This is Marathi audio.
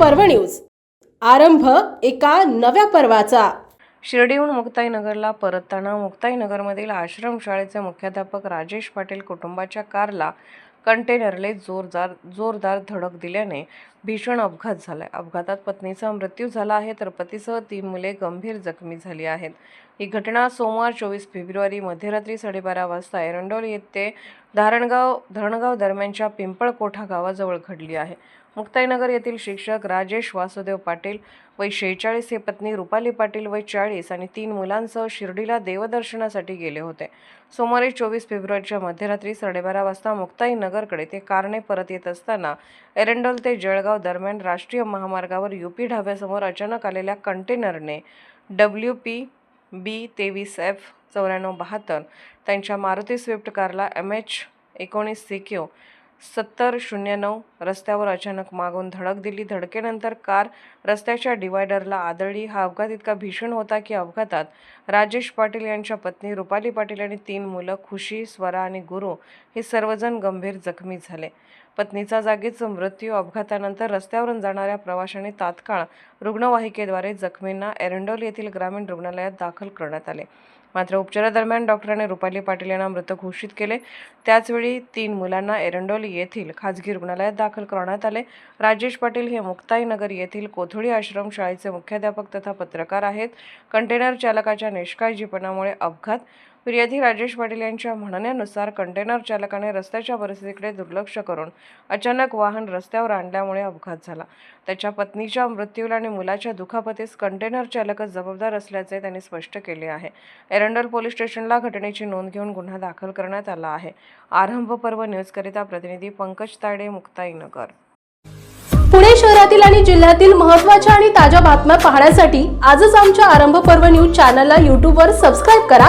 पर्व न्यूज. आरंभ एका नव्या पर्वाचा. शिर्डीहून मुक्ताईनगरला परतताना मुक्ताईनगरमधील आश्रमशाळेचे मुख्याध्यापक राजेश पाटील कुटुंबाच्या कारला कंटेनरले जोरदार जोरदार धडक दिल्याने भीषण अपघात झाला आहे अपघातात पत्नीचा मृत्यू झाला आहे तर पतीसह तीन मुले गंभीर जखमी झाली आहेत. ही घटना सोमवार चोवीस फेब्रुवारी मध्यरात्री साडेबारा वाजता एरंडोल येथे धारणगाव धरणगाव दरम्यानच्या पिंपळकोठा गावाजवळ घडली आहे. मुक्ताईनगर येथील शिक्षक राजेश वासुदेव पाटील वय शेहेचाळीस हे पत्नी रुपाली पाटील वय चाळीस आणि तीन मुलांसह शिर्डीला देवदर्शनासाठी गेले होते. सोमवारी चोवीस फेब्रुवारीच्या मध्यरात्री साडेबारा वाजता नगरकडे ते कारने परत येत असताना एरंडोल ते जळगाव दरम्यान राष्ट्रीय महामार्गावर युपी ढाब्यासमोर अचानक आलेल्या कंटेनरने डब्ल्यू पी बी तेवीस एफ चौऱ्याण्णव बहात्तर त्यांच्या मारुती स्विफ्ट कारला एम एच एकोणीस सी क्यू सत्तर शून्य नऊ रस्त्यावर अचानक मागून धडक दिली. धडकेनंतर कार रस्त्याच्या डिवायडरला आदळली. हा अपघात इतका भीषण होता की अपघातात राजेश पाटील यांच्या पत्नी रुपाली पाटील आणि तीन मुलं खुशी स्वरा आणि गुरु हे सर्वजण गंभीर जखमी झाले. पत्नीचा जागीच मृत्यू अपघातानंतर रस्त्यावरून जाणाऱ्या प्रवाशांनी तात्काळ रुग्णवाहिकेद्वारे जखमींना एरंडोल येथील ग्रामीण रुग्णालयात दाखल करण्यात आले. मात्र उपचारादरम्यान डॉक्टरांनी रुपाली पाटील यांना मृत घोषित केले. त्याचवेळी तीन मुलांना एरंडोल येथील खाजगी रुग्णालयात दाखल करण्यात आले. राजेश पाटील हे मुक्ताईनगर येथील कोथळी आश्रम शाळेचे मुख्याध्यापक तथा पत्रकार आहेत. कंटेनर चालकाच्या निष्काळजीपणामुळे अपघात फिर्यादी राजेश पाटील यांच्या म्हणण्यानुसार कंटेनर चालकाने रस्त्याच्या परिस्थितीकडे दुर्लक्ष करून अचानक वाहन रस्त्यावर आणल्यामुळे अपघात झाला. त्याच्या पत्नीच्या मृत्यूला आणि मुलाच्या दुखापतीस कंटेनर चालकच जबाबदार असल्याचे त्यांनी स्पष्ट केले आहे. एरंडल पोलीस स्टेशनला घटनेची नोंद घेऊन गुन्हा दाखल करण्यात आला आहे. आरंभ पर्व न्यूजकरिता प्रतिनिधी पंकज ताडे मुक्ताईनगर. पुणे शहरातील आणि जिल्ह्यातील महत्त्वाच्या आणि ताज्या बातम्या पाहण्यासाठी आजच आमच्या आरंभ पर्व न्यूज चॅनलला यूट्यूबवर सबस्क्राईब करा.